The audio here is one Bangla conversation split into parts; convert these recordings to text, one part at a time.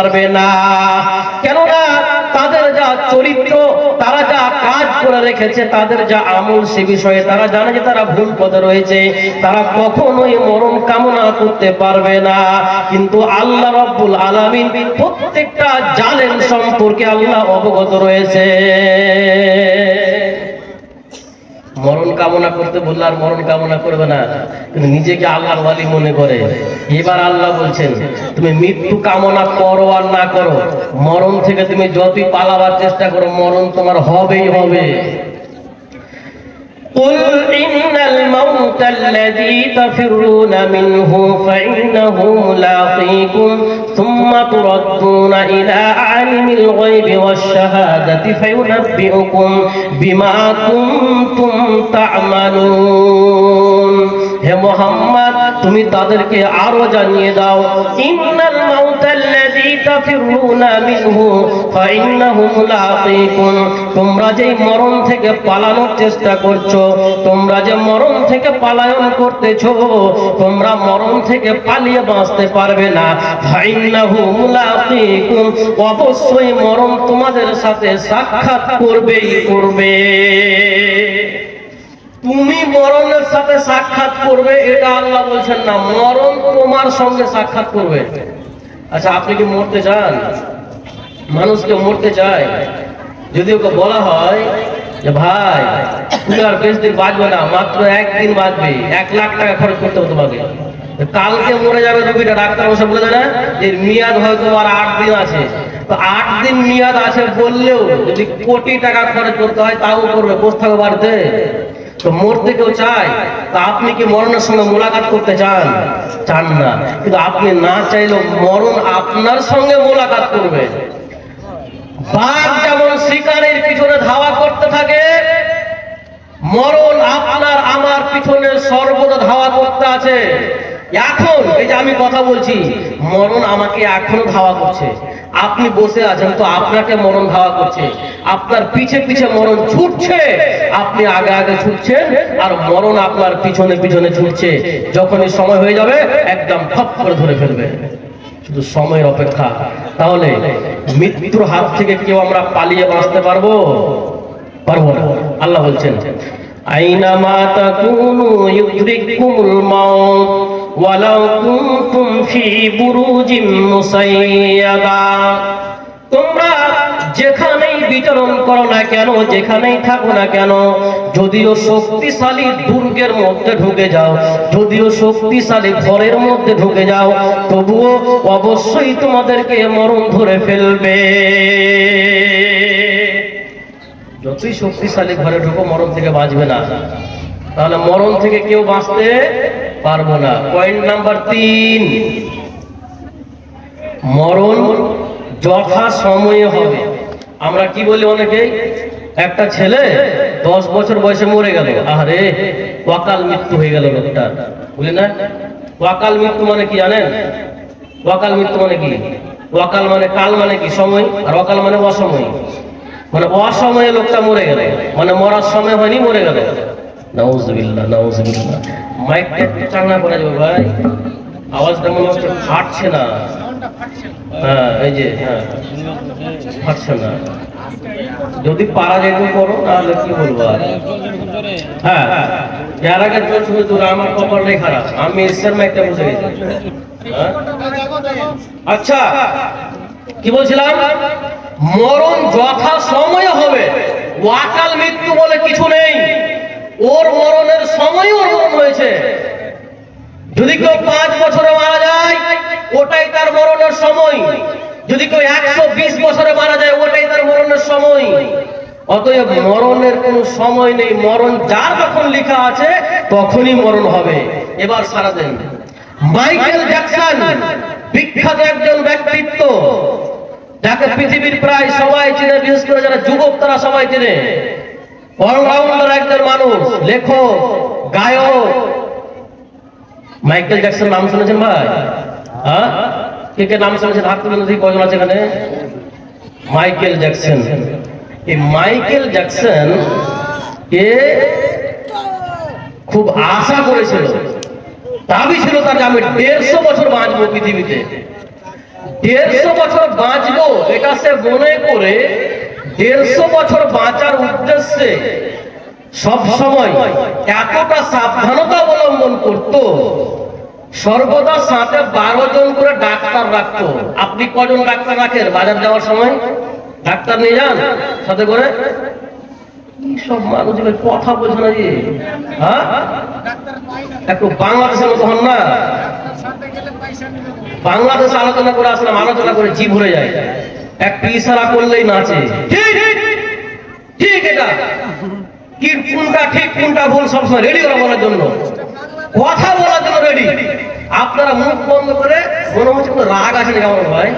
পারবে না। কেননা তাদের যা চরিত্র, তারা যা কাজ করে রেখেছে, তাদের যা আমল সে বিষয়ে তারা জানে যে তারা ভুল পথে রয়েছে। তারা কখনোই মরণ কামনা করতে পারবে না। কিন্তু আল্লাহ রব্বুল আলামিন প্রত্যেকটা জালেম সম্পর্কে আল্লাহ অবগত রয়েছে। কামনা করতে বললে আর মরণ কামনা করবে না। তুমি নিজেকে আল্লাহর ওয়ালি মনে করে। এবার আল্লাহ বলছেন, তুমি মৃত্যু কামনা করো আর না করো। মরণ থেকে তুমি যতই পালাবার চেষ্টা করো, মরণ তোমার হবেই হবে। الموت الذي تفرون منه فإنه ملاقيكم ثم تردون إلى عالم الغيب والشهادة فينبئكم بما كنتم تعملون. يا محمد তুমি তাদেরকে আরও জানিয়ে দাও। ইন্নাল মাউতাল্লাযী তাফিরুনা মিনহু ফাইন্নাহু মুলাকীকুম তোমরা যে মরণ থেকে পালানোর চেষ্টা করছ তোমরা যে মরণ থেকে পালায়ন করতেছো তোমরা মরণ থেকে পালিয়ে বাঁচতে পারবে না। ফাইন্নাহু মুলাকীকুম অবশ্যই মরণ তোমাদের সাথে সাক্ষাৎ করবেই করবে। তুমি মরণের সাথে সাক্ষাৎ করবে, এটা আল্লাহ বলছেন না, মরণ তোমার সঙ্গে সাক্ষাৎ করবে। আচ্ছা আপনি কি মরতে চান? মানুষকে মরতে চায়? যদি ওকে বলা হয় যে, ভাই, তুমি আর বেশ দিন বাঁচবে না, মাত্র একদিন বাঁচবে, এক লাখ টাকা খরচ করতে হবে তোমাকে। কালকে মরে যাবে রুগীটা, ডাক্তার বসে বলে না, যে মেয়াদ হয়তো আর আট দিন আছে। তো আট দিন মেয়াদ আছে বললেও যদি কোটি টাকা খরচ করতে হয়, তাও করবে, বসে থাকবে বাড়িতে। তো মরতে কেউ চায়, তা আপনি কি মরণের সঙ্গে মোলাকাত করতে চান? চান না। কিন্তু আপনি না চাইলেও মরণ আপনার সঙ্গে মোলাকাত করবে। বাঘ যেমন শিকারের পিছনে ধাওয়া করতে থাকে, মরণ আপনার আমার পিছনে সর্বদা ধাওয়া করতে আছে। এখন, এই যে আমি কথা বলছি, মরণ আমাকে এখনও ধাওয়া করছে। আপনি বসে আছেন তো আপনাকে মরণ ধাওয়া করছে। আপনার পিছে পিছে মরণ ছুটছে। আপনি আগে আগে ছুটছেন আর মরণ আপনার পিছনে পিছনে ছুটছে। যখনই সময় হয়ে যাবে, একদম ফপ করে ধরে ফেলবে। শুধু সময়ের অপেক্ষা। তাহলে মৃত্যুর হাত থেকে কেউ আমরা পালিয়ে বাঁচতে পারব? পারব না। আল্লাহ বলছেন, আইনামা তাকুনু ইউদরিকুমুল মাউত। ওয়ালাউ কুনতুম ফি বুরুজিম মুসাইয়াদা। তোমরা যেখানেই বিচরণ করো না কেন, যেখানেই থাকো না কেন, যদিও শক্তিশালী দুর্গের মধ্যে ঢুকে যাও, যদিও শক্তিশালী ঘরের মধ্যে ঢুকে যাও, তবুও অবশ্যই তোমাদেরকে মরণ ধরে ফেলবে। যতই শক্তিশালী ঘরে ঢুকো, মরণ থেকে বাঁচবে না। তাহলে মরণ থেকে কেউ বাঁচতে পারব না। পয়েন্ট নাম্বার তিন। মরণ যথা সময়ে হবে। আমরা কি বলি অনেকেই একটা ছেলে দশ বছর বয়সে মরে গেল। আরে ওয়াকাল মৃত্যু হয়ে গেল লোকটা। বুঝলি না? ওয়াকাল মৃত্যু মানে কি জানেন? ওয়াকাল মৃত্যু মানে কি? ওয়াকাল মানে কাল মানে কি? সময়। আর ওয়াকাল মানে অসময়। মানে অসময়ে লোকটা মরে গেল। মানে মরার সময় হয়নি, মরে গেল। নাউজুবিল্লাহ নাউজুবিল্লাহ। মাইকটা একটু চাঙ্গা করা যাবে ভাই। আওয়াজটা মনে হচ্ছে ফাটছে না। হ্যাঁ এই যে হ্যাঁ ফাটছে না। যদি পারা যেত করো, তাহলে কি বলব আর? হ্যাঁ এর আগে চলছে দূরে আমার কপালটাই খারাপ। আমি এসের মাইকটা বসে গেছি। হ্যাঁ? আচ্ছা কি বলছিলাম? মরণ যথা সময়ে হবে। ওয়াকাল মৃত্যু বলে কিছু নেই। ওর মরণের সময় ওর মরণ হয়েছে। যদি কেউ পাঁচ বছরে মারা যায়, ওটাই তার মরণের সময়। যদি কেউ একশো বিশ বছরে মারা যায়, ওটাই তার মরণের সময়। অতএব মরণের কোনো সময় নেই। মরণ যার যখন লেখা আছে, তখনই মরণ হবে। এবার সারা দেন। মাইকেল জ্যাকসন, বিখ্যাত একজন ব্যক্তিত্ব। যাকে পৃথিবীর প্রায় সবাই চেনে, বিশেষ করে যারা যুবক, তারা সবাই চেনে। অলরাউন্ডার একজন মানুষ, লেখক, গায়ক। মাইকেল জ্যাকসন নাম শুনেছেন ভাই? হ্যাঁ? কে কে নাম শুনেছেন? হাত তুলে কজন আছে এখানে। Michael Jackson. এই মাইকেল জ্যাকসন কে খুব আশা করেছিল। দাবি ছিল তার আমি দেড়শো বছর বাঁচবো পৃথিবীতে। দেড়শো বছর বাঁচবো, এটা সে মনে করে দেড়শো বছর বাঁচার উদ্দেশ্যে সব সময় এতটা সাবধানতা অবলম্বন করত। সর্বদা সাথে বারো জন করে ডাক্তার রাখতো। আপনি কজন ডাক্তার রাখেন? বাজার যাওয়ার সময়? ডাক্তার নিয়ে যান সাথে করে? কথা বলছে না হ্যাঁ? না। বাংলাদেশ আলোচনা করে আসলাম আলোচনা করে জি ভরে যায়। একটু ইশারা করলেই নাচে। ঠিক ঠিক এটা। কি কোনটা ঠিক কোনটা ভুল সবসময় রেডি ওরা বলার জন্য। কথা বলার জন্য রেডি আপনারা মুখ বন্ধ করে মনে হচ্ছে কোনো রাগ আছে নাকি আমার ভাই?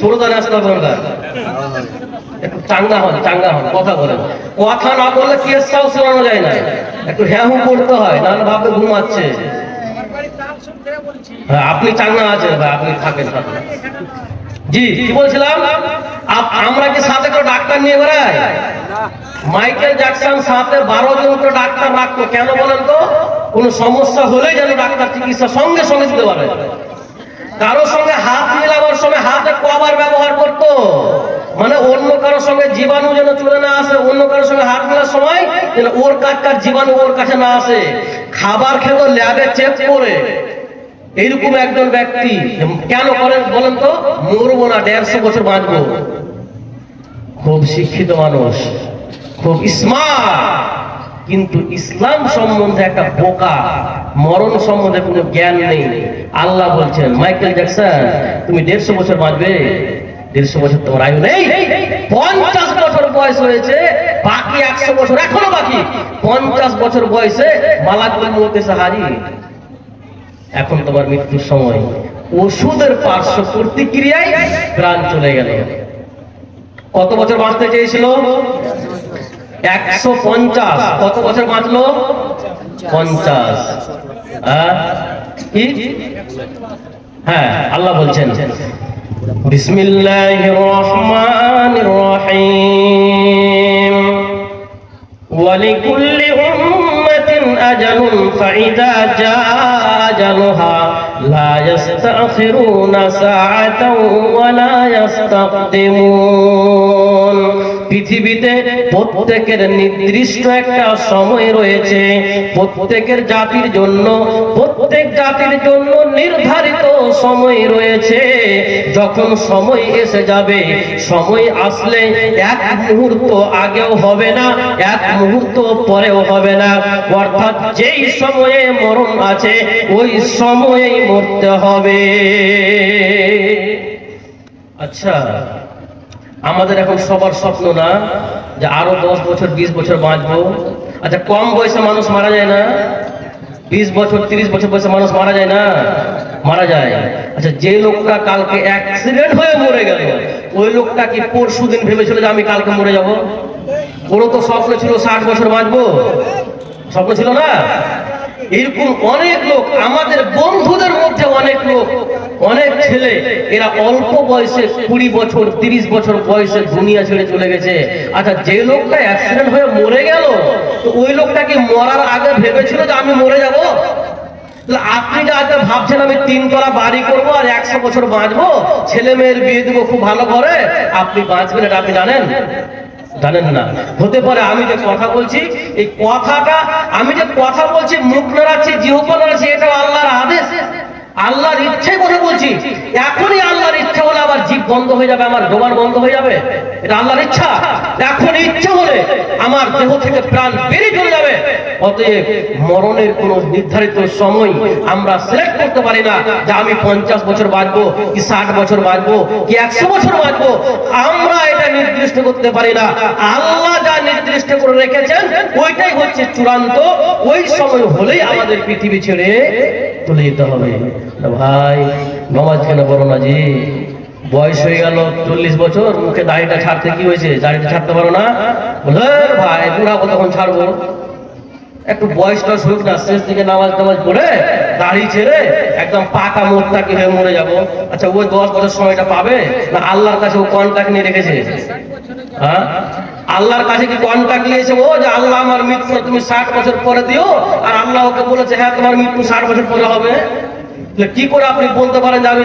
ষোলোদানে আসতে হবে ওনার। একটু চাঙ্গা হন চাঙ্গা হন কথা বলেন। কথা না বললে কেসটাও শোনানো যায় না। একটু হ্যাঁ হু করতে হয় নাহলে ভাববে ঘুমাচ্ছে। আপনি চাঙ্গা আছেন ভাই আপনি থাকেন জি, কি বলছিলাম? আমরা কি সাথে করে ডাক্তার নিয়ে বেড়াই? মাইকেল জ্যাকসন সাথে বারো জন করে ডাক্তার রাখতো। কেন বলেন তো? কোনো সমস্যা হলেই যেন ডাক্তার চিকিৎসা সঙ্গে সঙ্গে দিতে পারে। কারোর সঙ্গে হাত মিলাবার সময় হাতে কভার ব্যবহার করতো। মানে অন্য কারোর সঙ্গে জীবাণু যেন চলে না আসে, অন্য কারোর সঙ্গে হাত মেলার সময় যেন ওর কাজকার জীবাণু ওর কাছে না আসে। খাবার খেতো ল্যাবে চেক করে। এইরকম একজন ব্যক্তি, কেন করেন বলেন তো? মরবো না, দেড়শো বছর বাঁচবো। খুব শিক্ষিত মানুষ, খুব স্মার্ট কিন্তু ইসলাম সম্বন্ধে একটা বোকা, মরণ সম্বন্ধে কোনো জ্ঞান নেই। আল্লাহ বলছেন, মাইকেল জ্যাকসন, তুমি দেড়শো বছর বাঁচবে। দেড়শো বছর তোমার আয়ু নেই। পঞ্চাশ বছর বয়স হয়েছে, বাকি একশো বছর এখনও বাকি। পঞ্চাশ বছর বয়সে মালাকুল মধ্যে হারি এখন তোমার মৃত্যুর সময়। ওষুধের পার্শ্ব প্রতিক্রিয়ায় প্রাণ চলে গেল। কত বছর বাঁচতে চেয়েছিল? একশো পঞ্চাশ। কত বছর বাঁচলো? পঞ্চাশ। হ্যাঁ আল্লাহ বলছেন বিসমিল্লাহ রহমান রহিম। ওয়ালিকুল্লি أمة أجل فإذا جاء أجلها لا يستأخرون ساعة ولا يستقدمون পৃথিবীতে প্রত্যেকের নির্দিষ্ট একটা সময় রয়েছে। প্রত্যেকের জাতির জন্য, প্রত্যেক জাতির জন্য নির্ধারিত সময় রয়েছে। যখন সময় এসে যাবে, সময় আসলে এক মুহূর্ত আগেও হবে না, এক মুহূর্ত পরেও হবে না। অর্থাৎ যেই সময়ে মরণ আছে, ওই সময়েই মরতে হবে। আচ্ছা। আমাদের এখন সবার স্বপ্ন না যে আরও দশ বছর, বিশ বছর বাঁচবো। আচ্ছা কম বয়সে মানুষ মারা যায় না? বিশ বছর, তিরিশ বছর বয়সে মানুষ মারা যায় না? মারা যায়। আচ্ছা যে লোকটা কালকে অ্যাক্সিডেন্ট হয়ে মরে গেল, ওই লোকটা কি পরশু দিন ভেবেছিল যে আমি কালকে মরে যাব? ওরও তো স্বপ্ন ছিল ষাট বছর বাঁচবো। স্বপ্ন ছিল না? এরকম অনেক লোক, আমাদের বন্ধুদের মধ্যে অনেক লোক, অনেক ছেলে, এরা অল্প বয়সে কুড়ি বছর, তিরিশ বছর বয়সে দুনিয়া ছেড়ে চলে গেছে। আচ্ছা যে লোকটা অ্যাক্সিডেন্ট হয়ে মরে গেল, তো ওই লোকটা কি মরার আগে ভেবেছিল যে আমি মরে যাব? আপনি যে আজকে ভাবছেন আমি তিন তলা বাড়ি করব আর একশো বছর বাঁচবো, ছেলে মেয়ের বিয়ে দেবো খুব ভালো করে, আপনি বাঁচবেন এটা আপনি জানেন? জানেন না। হতে পারে আমি যে কথা বলছি, এই কথাটা, আমি যে কথা বলছি, মুখ নাড়াচ্ছি, জিহ্বা নাড়াচ্ছি এটা আল্লাহর আদেশ। আল্লাহর ইচ্ছায় কথা বলছি, এখনই আল্লাহর ইচ্ছা হলে আবার জীব বন্ধ হয়ে যাবে, আমার জোগান বন্ধ হয়ে যাবে। এটা আল্লাহর ইচ্ছা। এখন ইচ্ছা হলে আমার দেহ থেকে প্রাণ বেরিয়ে চলে যাবে। অতএব মরণের কোন নির্ধারিত সময় আমরা সিলেক্ট করতে পারি না যে আমি পঞ্চাশ বছর বাঁচবো, কি ষাট বছর বাঁচবো, কি একশো বছর বাঁচবো। আমরা এটা নির্দিষ্ট করতে পারি না। আল্লাহ যা নির্দিষ্ট করে রেখেছেন, ওইটাই হচ্ছে চূড়ান্ত। ওই সময় হলেই আমাদের পৃথিবী ছেড়ে চলে যেতে হবে ভাই নমাজ কেন বলো না জি? বয়স হয়ে গেল চল্লিশ বছর, মুখে দাড়িটা ছাড়তে কি হয়েছে? দাড়িটা ছাড়তে পারো না? বলে, "এ ভাই বুড়াবো তখন ছাড়বো? একটু বয়সটা শুরু না, শেষ দিকে নামাজ টামাজ পড়ে, দাড়ি ছেড়ে একদম পাকা মোত্তাকি হয়ে মরে যাব? আচ্ছা ওই দশ বছর সময়টা পাবে? না আল্লাহর কাছে ও কন্ট্যাক্ট নিয়ে রেখেছে? হ্যাঁ? আল্লাহর কাছে কি কন্ট্যাক্ট নিয়েছে ও যে আল্লাহ আমার মৃত্যু, তুমি ষাট বছর পরে দিও, আর আল্লাহ ওকে বলেছে হ্যাঁ তোমার মৃত্যু ষাট বছর পরে হবে। কি করে আপনি বলতে পারেন যে আমি